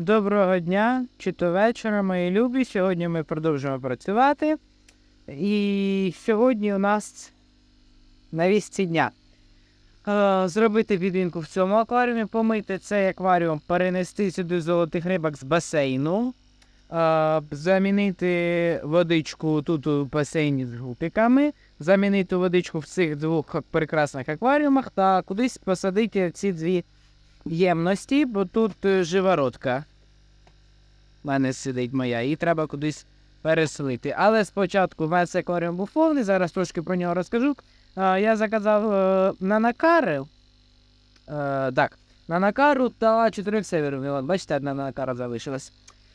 Доброго дня чи то вечора, мої любі. Сьогодні ми продовжуємо працювати. І сьогодні у нас на вісці дня. Е, Зробити підвінку в цьому акваріумі, помити цей акваріум, перенести сюди золотих рибок з басейну, е, замінити водичку тут у басейні з гупіками, замінити водичку в цих двох прекрасних акваріумах та кудись посадити ці дві ємності, бо тут е, живородка. У мене сидить моя, її треба кудись переселити. Але спочатку в мене акваріум був повний, зараз трошки про нього розкажу. Я заказав е, нанакари. Е, так, нанакару та чотирьох северів. От, бачите, одна нанакара залишилась.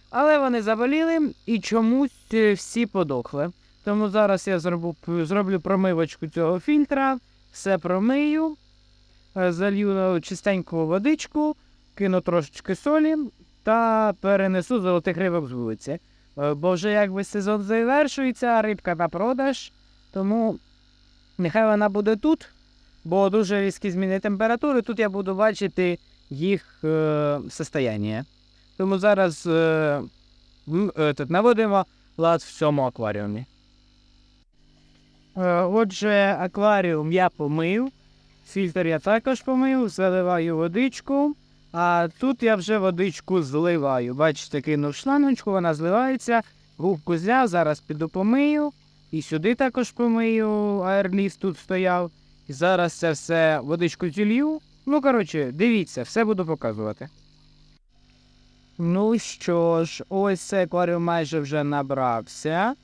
Але вони заболіли і чомусь всі подохли. Тому зараз я зроблю, зроблю промивочку цього фільтра, все промию, залью чистеньку водичку, кину трошечки солі та перенесу золотих рибок з вулиці. Е, Бо вже якби сезон завершується, а рибка на продаж, тому нехай вона буде тут, бо дуже різкі зміни температури. Тут я буду бачити їх е, состояння. Тому зараз е, е, наводимо лад в цьому акваріумі. Е, отже, акваріум я помив, фільтр я також помив, заливаю водичку. А тут я вже водичку зливаю. Бачите, кинув шланочку, вона зливається. Губку зняв, зараз піду помию. І сюди також помию, аерліс тут стояв. І зараз це все водичку зілью. Ну, коротше, дивіться, все буду показувати. Ну що ж, ось цей акваріум майже вже набрався.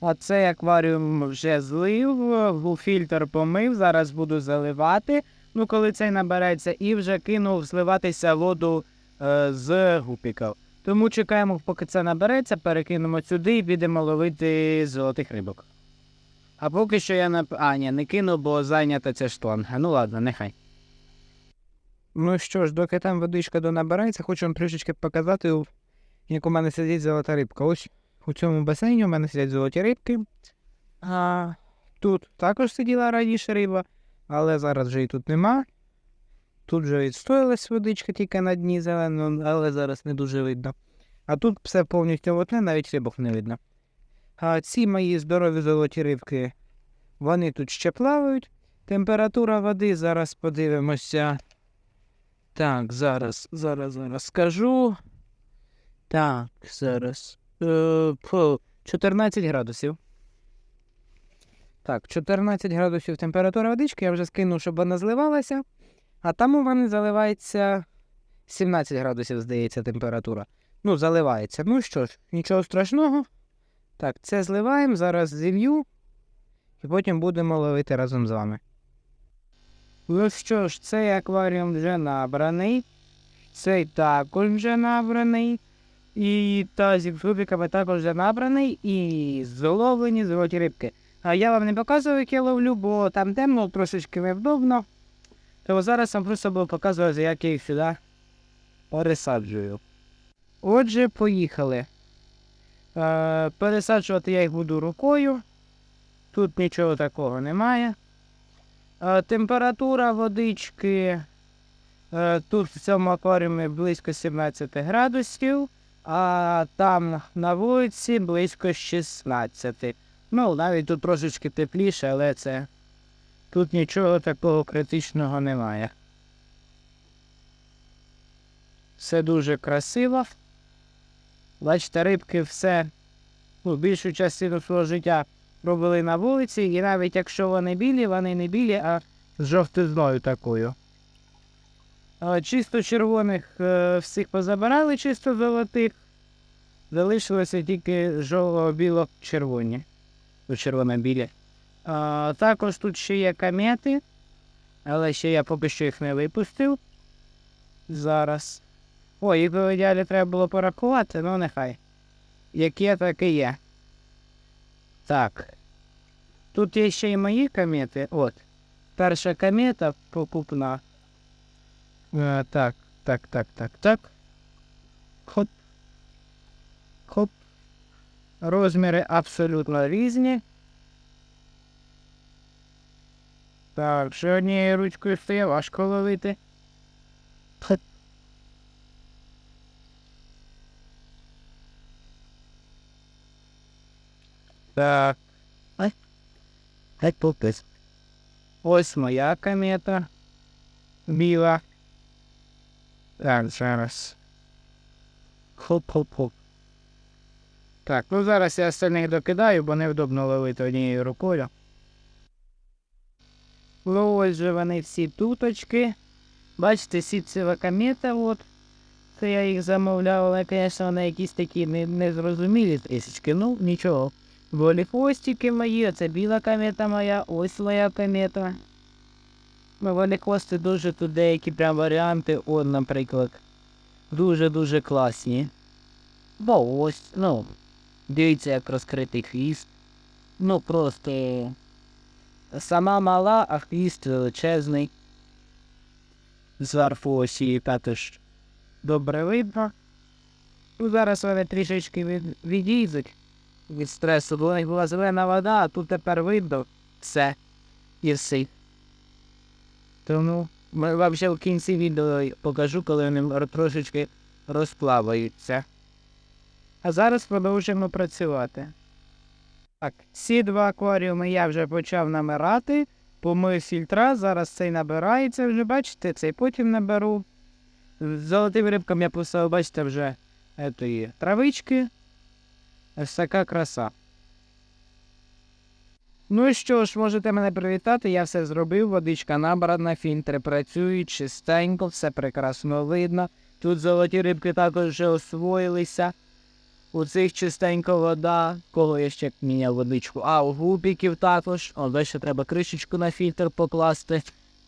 А цей акваріум вже злив, фільтр помив, зараз буду заливати. Ну, коли цей набереться, і вже кинув зливатися воду е, з гупіків. Тому чекаємо, поки це набереться, перекинемо сюди і підемо ловити золотих рибок. А поки що я нап... А, ні, не кину, бо зайнята ця штанга. Ну ладно, нехай. Ну що ж, доки там водичка донабирається, хочу вам трішечки показати, як у мене сидить золота рибка. Ось у цьому басейні у мене сидять золоті рибки. А тут також сиділа раніше риба, але зараз вже і тут нема. Тут вже відстоялась водичка тільки на дні зелено, але зараз не дуже видно. А тут все повністю вотне, навіть рибок не видно. А ці мої здорові золоті рибки, вони тут ще плавають. Температура води зараз подивимося. Так, зараз, зараз, зараз скажу. Так, зараз. Е, по 14 градусів. Так, 14 градусів температура водички, я вже скинув, щоб вона зливалася. А там у мене заливається 17 градусів, здається, температура. Ну, заливається. Ну що ж, нічого страшного. Так, це зливаємо, зараз зілью, і потім будемо ловити разом з вами. Ну що ж, цей акваріум вже набраний. Цей також вже набраний. І тазик з губиками також вже набраний. І зловлені золоті рибки. А я вам не показую, як я ловлю, бо там темно, трошечки невдобно. Тому зараз вам просто буду показувати, як я їх сюди пересаджую. Отже, поїхали. Е, пересаджувати я їх буду рукою. Тут нічого такого немає. Е, температура водички е, тут в цьому акваріумі близько 17 градусів, а там на вулиці близько 16. Ну, навіть тут трошечки тепліше, але це тут нічого такого критичного немає. Все дуже красиво. Бачите, рибки все, ну, більшу частину свого життя робили на вулиці, і навіть якщо вони білі, вони не білі, а з жовтизною такою. Чисто червоних е, всіх позабирали, чисто золотих. Залишилося тільки жовто-біло-червоні. Ну, червоно-білі. Також тут ще є комети, але ще я поки що їх не випустив. Зараз. О, їх в ідеалі треба було порахувати, ну нехай. Як є, так і є. Так. Тут є ще й мої комети. От. Перша комета покупна. Так, так, так, так, так. Хоп. Хоп. Розміри абсолютно різні. Так, ще однією ручкою стає, важко ловити. Так. Ай. Ай, попис. Ось моя комета. Біла. Так, зараз. Хоп-хоп-хоп. Так, ну зараз я остальних докидаю, бо невдобно ловити однією рукою. Ну ось же вони всі туточки. Бачите, сітцева комета, от. Це я їх замовляв, але, звісно, вони якісь такі не- незрозумілі трішечки. Ну, нічого. Волі хвостики мої, це біла комета моя, ось моя комета. Ну, волі дуже тут деякі прям варіанти, от, наприклад. Дуже-дуже класні. Бо ось, ну, Дивіться, як розкритий хвіст. Ну просто сама мала, а хвіст величезний. Зверху ось її також добре видно. Ну, зараз вони трішечки від, відійдуть від стресу, бо у них була зелена вода, а тут тепер видно все і все. Тому ми вам ще в кінці відео покажу, коли вони трошечки розплаваються. А зараз продовжуємо працювати. Так, ці два акваріуми я вже почав намирати. Помив фільтра, зараз цей набирається вже, бачите, цей потім наберу. Золотим рибкам я поставив, бачите, вже етої травички. Ось така краса. Ну і що ж, можете мене привітати, я все зробив, водичка набрана, фільтри працюють, чистенько, все прекрасно видно. Тут золоті рибки також вже освоїлися. У цих чистенько вода. Кого я ще міняв водичку? А, у гупіків також. О, бачите, треба кришечку на фільтр покласти.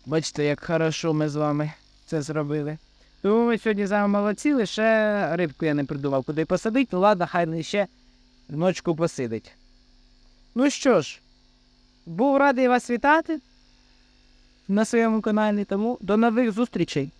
Бачите, як хорошо ми з вами це зробили. Тому ми сьогодні з вами молодці, лише рибку я не придумав, куди посадити. Ну ладно, хай не ще ночку посидить. Ну що ж, був радий вас вітати на своєму каналі, тому до нових зустрічей.